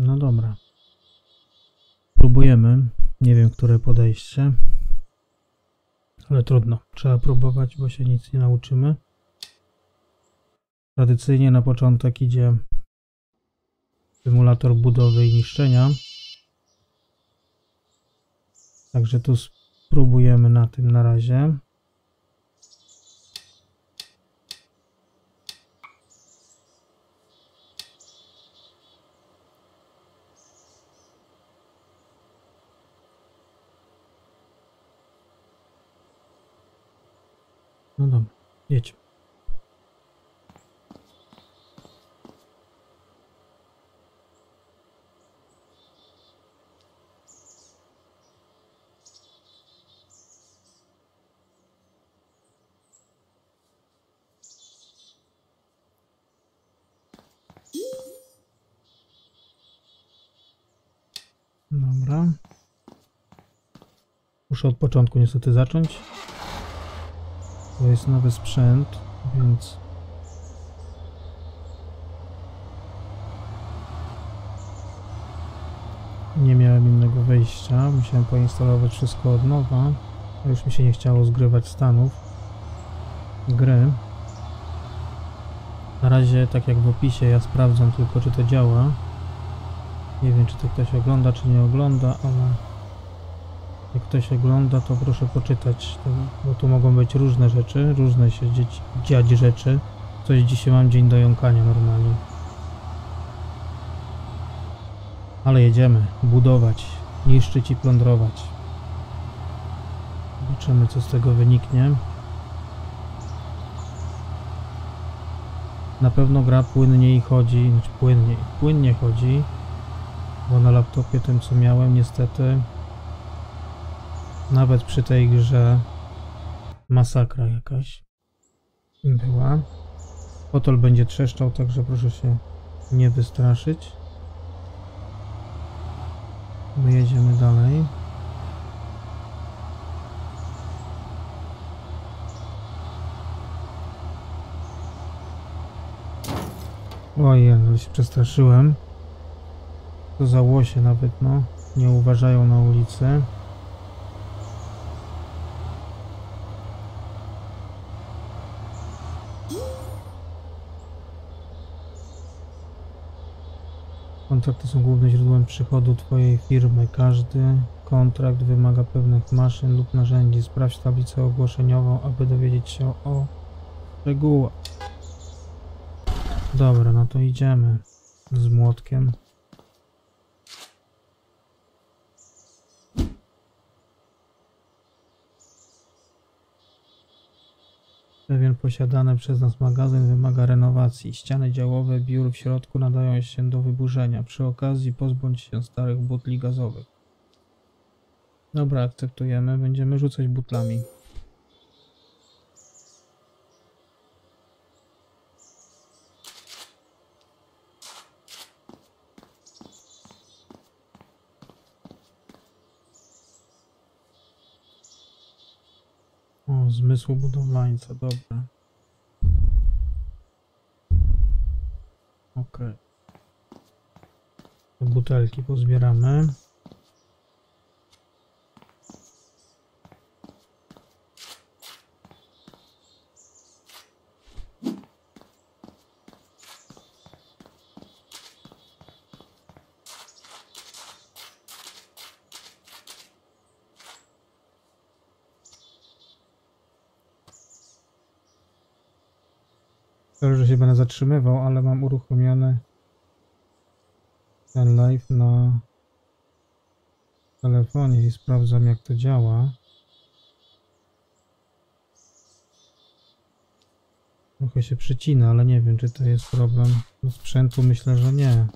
No dobra. Próbujemy. Nie wiem, które podejście. Ale trudno. Trzeba próbować, bo się nic nie nauczymy. Tradycyjnie na początek idzie symulator budowy i niszczenia. Także tu spróbujemy na tym na razie. No dobra, jedź. Dobra. Muszę od początku niestety zacząć. To jest nowy sprzęt, więc nie miałem innego wyjścia. Musiałem poinstalować wszystko od nowa. A już mi się nie chciało zgrywać stanów gry. Na razie, tak jak w opisie, ja sprawdzam tylko, czy to działa. Nie wiem, czy to ktoś ogląda, czy nie ogląda, ale Jak ktoś ogląda, to proszę poczytać, bo tu mogą być różne rzeczy, różne się dziać rzeczy. Coś dzisiaj mam dzień do jąkania normalnie. Ale jedziemy, budować, niszczyć i plądrować. Zobaczymy co z tego wyniknie. Na pewno gra płynniej chodzi, znaczy płynniej, płynnie chodzi, bo na laptopie tym co miałem niestety nawet przy tej grze masakra jakaś była. Fotol będzie trzeszczał, także proszę się nie wystraszyć. My jedziemy dalej. Ojej, ale się przestraszyłem. To za łosie nawet, no. Nie uważają na ulicy. Kontrakty są głównym źródłem przychodu Twojej firmy. Każdy kontrakt wymaga pewnych maszyn lub narzędzi. Sprawdź tablicę ogłoszeniową, aby dowiedzieć się o szczegółach. Dobra, no to idziemy z młotkiem. Pewien posiadany przez nas magazyn wymaga renowacji. Ściany działowe biur w środku nadają się do wyburzenia. Przy okazji pozbądź się starych butli gazowych. Dobra, akceptujemy. Będziemy rzucać butlami. O, zmysł budowlańca, dobra. Okej. Te butelki pozbieramy. Sorry, że się będę zatrzymywał, ale mam uruchomiony ten live na telefonie i sprawdzam jak to działa. Trochę się przycina, ale nie wiem czy to jest problem sprzętu. Myślę, że nie.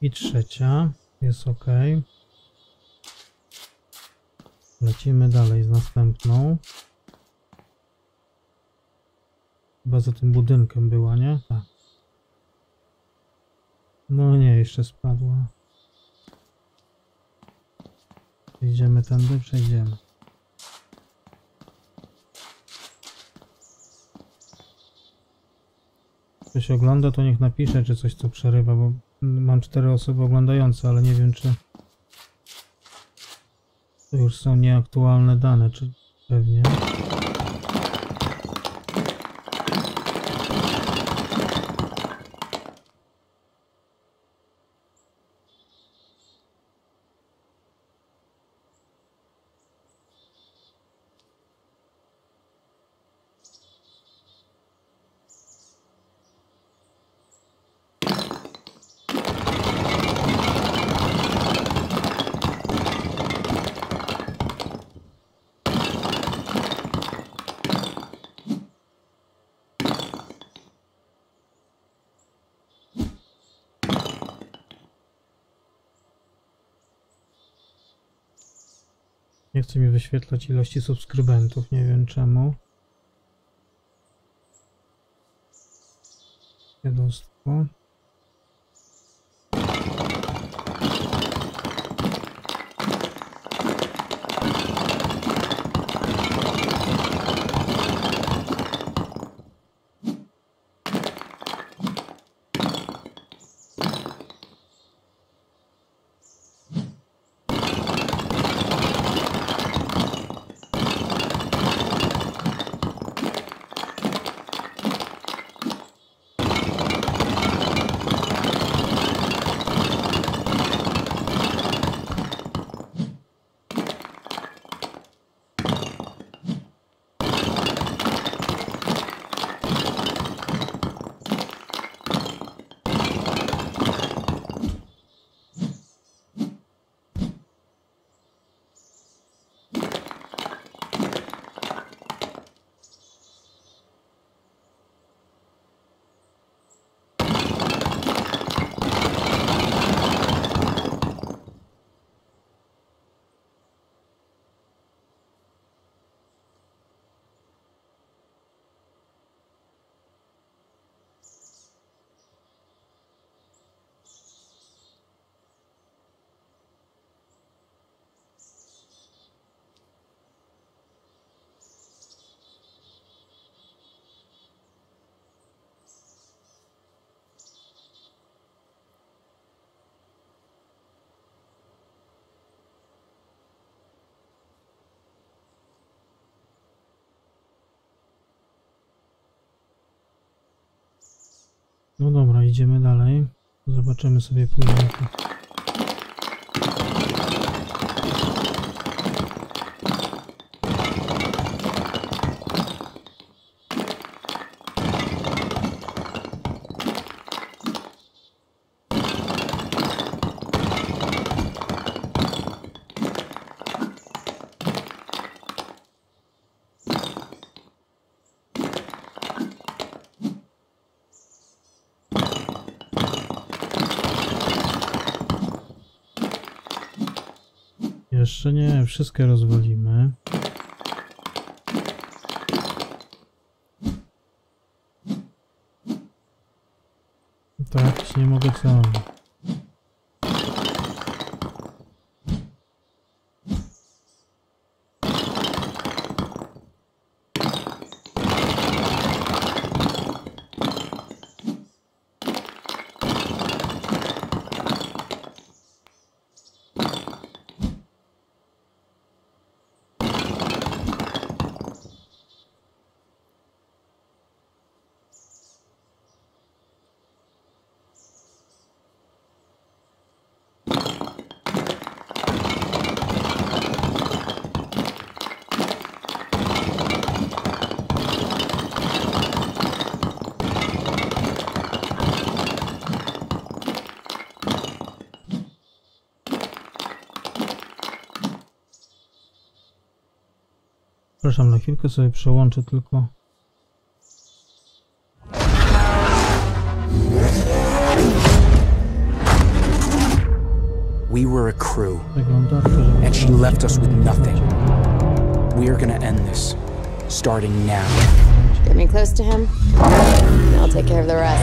I trzecia jest ok. Lecimy dalej z następną. Chyba za tym budynkiem była, nie? Tak. No nie, jeszcze spadła. Idziemy tędy, przejdziemy. Ktoś ogląda, to niech napisze, czy coś co przerywa, bo mam cztery osoby oglądające, ale nie wiem, czy to już są nieaktualne dane, czy pewnie. Nie chce mi wyświetlać ilości subskrybentów, nie wiem czemu. Jednostwo. No dobra, idziemy dalej. Zobaczymy sobie później. Jeszcze nie, wszystkie rozwalimy. Tak, nie mogę sam. Przepraszam, na chwilkę sobie przełączę tylko. We were a crew, and she left us with nothing. We are gonna end this, starting now. Get me close to him. and I'll take care of the rest.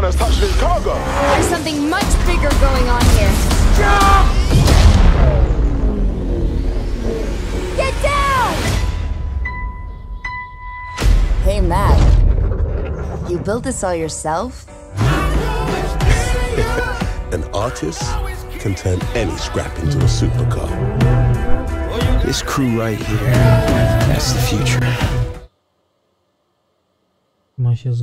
Does not want us touching his cargo. There's something much bigger going on here. Get down! Hey, Matt. You built this all yourself? An artist can turn any scrap into a supercar. This crew right here, that's the future. ma się z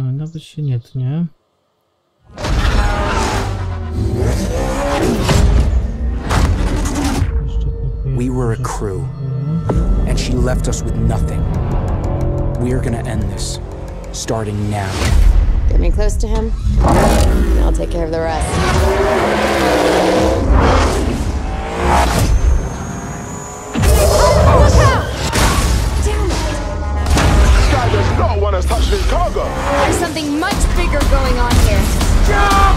A, nawet się nie tnie. We were a crew, and she left us with nothing. We're gonna end this, starting now. Get me close to him, and I'll take care of the rest. Something much bigger going on here. Jump!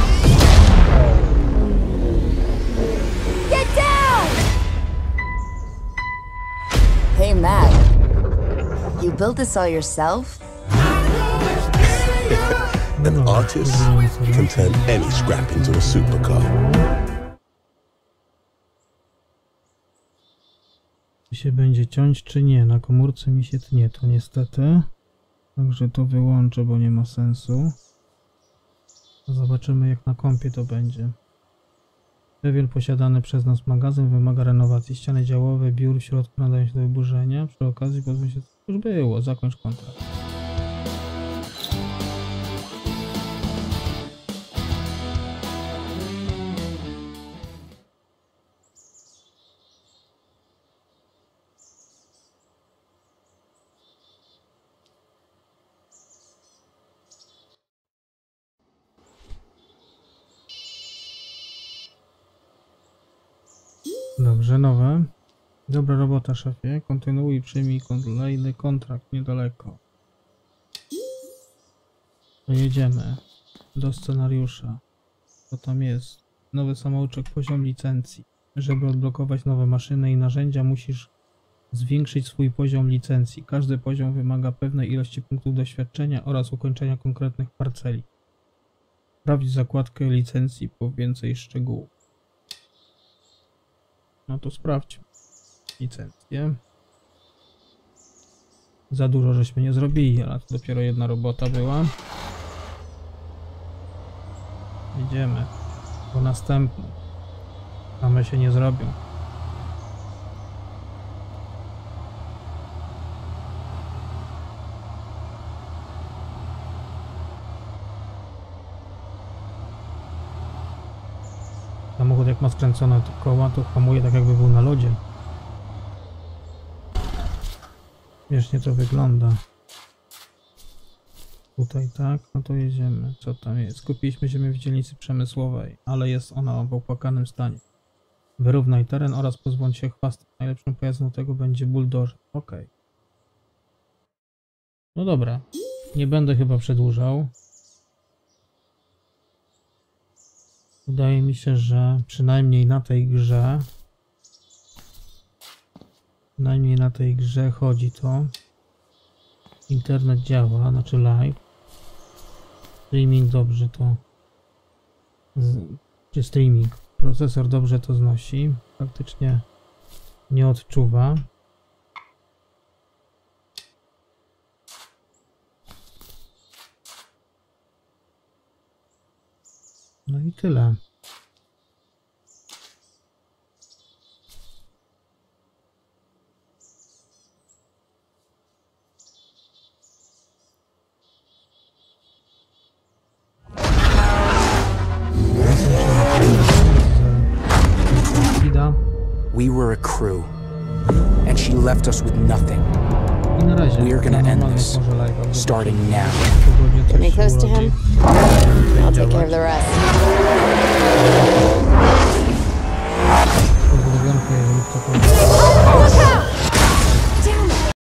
Get down! Hey, Matt. You built this all yourself? An artist can turn any scrap into a supercar. Czy się będzie ciąć, czy nie? Na komórce mi się tnie to niestety. Także to wyłączę, bo nie ma sensu. Zobaczymy jak na kompie to będzie. Pewien posiadany przez nas magazyn wymaga renowacji. Ściany działowe, biur w środku nadają się do wyburzenia. Przy okazji pozwól się... Już było, zakończ kontrakt. Dobra robota, szefie. Kontynuuj, przyjmij kolejny kontrakt niedaleko. Jedziemy do scenariusza. Co tam jest? Nowy samouczek, poziom licencji. Żeby odblokować nowe maszyny i narzędzia, musisz zwiększyć swój poziom licencji. Każdy poziom wymaga pewnej ilości punktów doświadczenia oraz ukończenia konkretnych parceli. Sprawdź zakładkę licencji po więcej szczegółów. No to sprawdźmy. Licencję. Za dużo żeśmy nie zrobili, ale to dopiero jedna robota była. Idziemy. Po następną. Same się nie zrobią. Samochód jak ma skręcone koła, to hamuje tak jakby był na lodzie. Śmiesznie to wygląda. Tutaj tak, no to jedziemy. Co tam jest? Skupiliśmy się w dzielnicy przemysłowej, ale jest ona w opłakanym stanie. Wyrównaj teren oraz pozbądź się chwastów. Najlepszym pojazdem do tego będzie buldożer. Ok. No dobra. Nie będę chyba przedłużał. Wydaje mi się, że przynajmniej na tej grze przynajmniej na tej grze chodzi to. Internet działa, znaczy live. Streaming dobrze to czy streaming. Procesor dobrze to znosi. Faktycznie nie odczuwa. No i tyle. us with nothing. We are gonna end this, starting now. Get me close to him. I'll take care of the rest.